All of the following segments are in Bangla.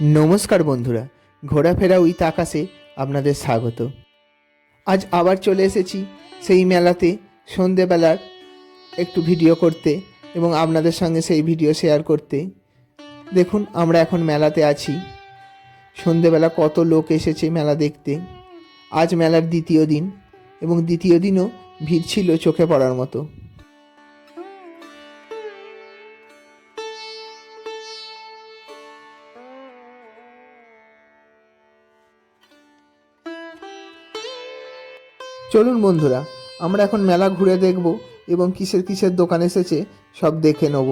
নমস্কার বন্ধুরা, ঘোরাফেরা উইথ আকাশে আপনাদের স্বাগত। আজ আবার চলে এসেছি সেই মেলাতে সন্ধেবেলার একটু ভিডিও করতে এবং আপনাদের সঙ্গে সেই ভিডিও শেয়ার করতে। দেখুন, আমরা এখন মেলাতে আছি। সন্ধেবেলা কত লোক এসেছে মেলা দেখতে। আজ মেলার দ্বিতীয় দিন এবং দ্বিতীয় দিনও ভিড় ছিল চোখে পড়ার মতো। চলুন বন্ধুরা, আমরা এখন মেলা ঘুরে দেখব এবং কিসের কিসের দোকান এসেছে সব দেখে নেব।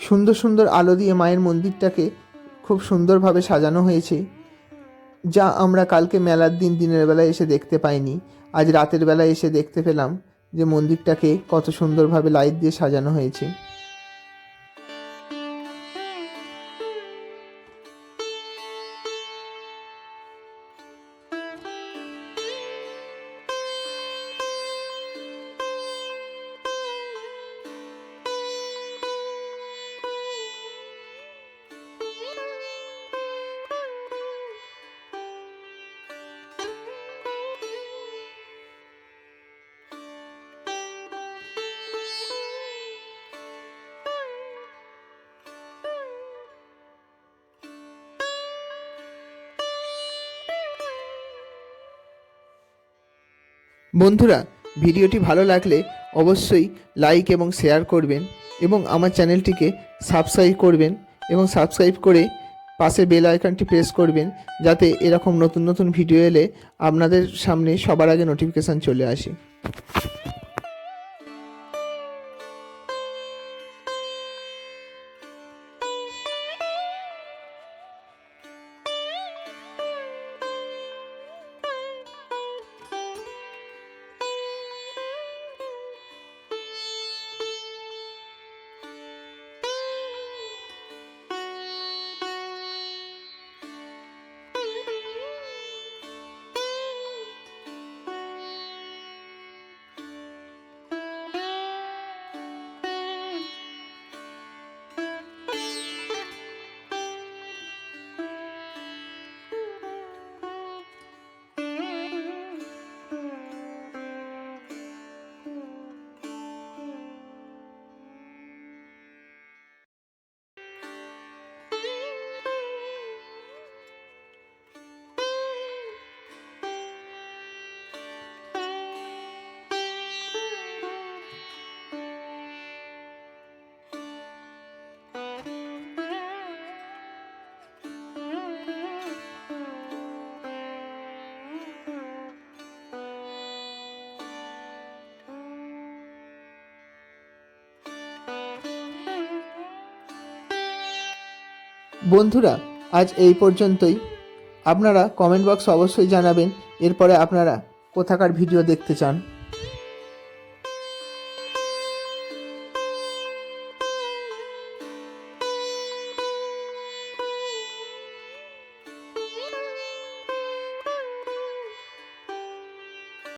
সুন্দর সুন্দর আলো দিয়ে মায়ের মন্দিরটাকে খুব সুন্দরভাবে সাজানো হয়েছে, যা আমরা কালকে মেলার দিন দিনের বেলায় এসে দেখতে পাইনি। আজ রাতের বেলা এসে দেখতে পেলাম যে মন্দিরটাকে কত সুন্দরভাবে লাইট দিয়ে সাজানো হয়েছে। বন্ধুরা, ভিডিওটি ভালো লাগলে অবশ্যই লাইক এবং শেয়ার করবেন এবং আমার চ্যানেলটিকে সাবস্ক্রাইব করবেন এবং সাবস্ক্রাইব করে পাশে বেল আইকনটি প্রেস করবেন যাতে এরকম নতুন নতুন ভিডিও এলে আপনাদের সামনে সবার আগে নোটিফিকেশান চলে আসে। বন্ধুরা, আজ এই পর্যন্তই। আপনারা কমেন্ট বক্স অবশ্যই জানাবেন, এরপরে আপনারা কোথাকার ভিডিও দেখতে চান।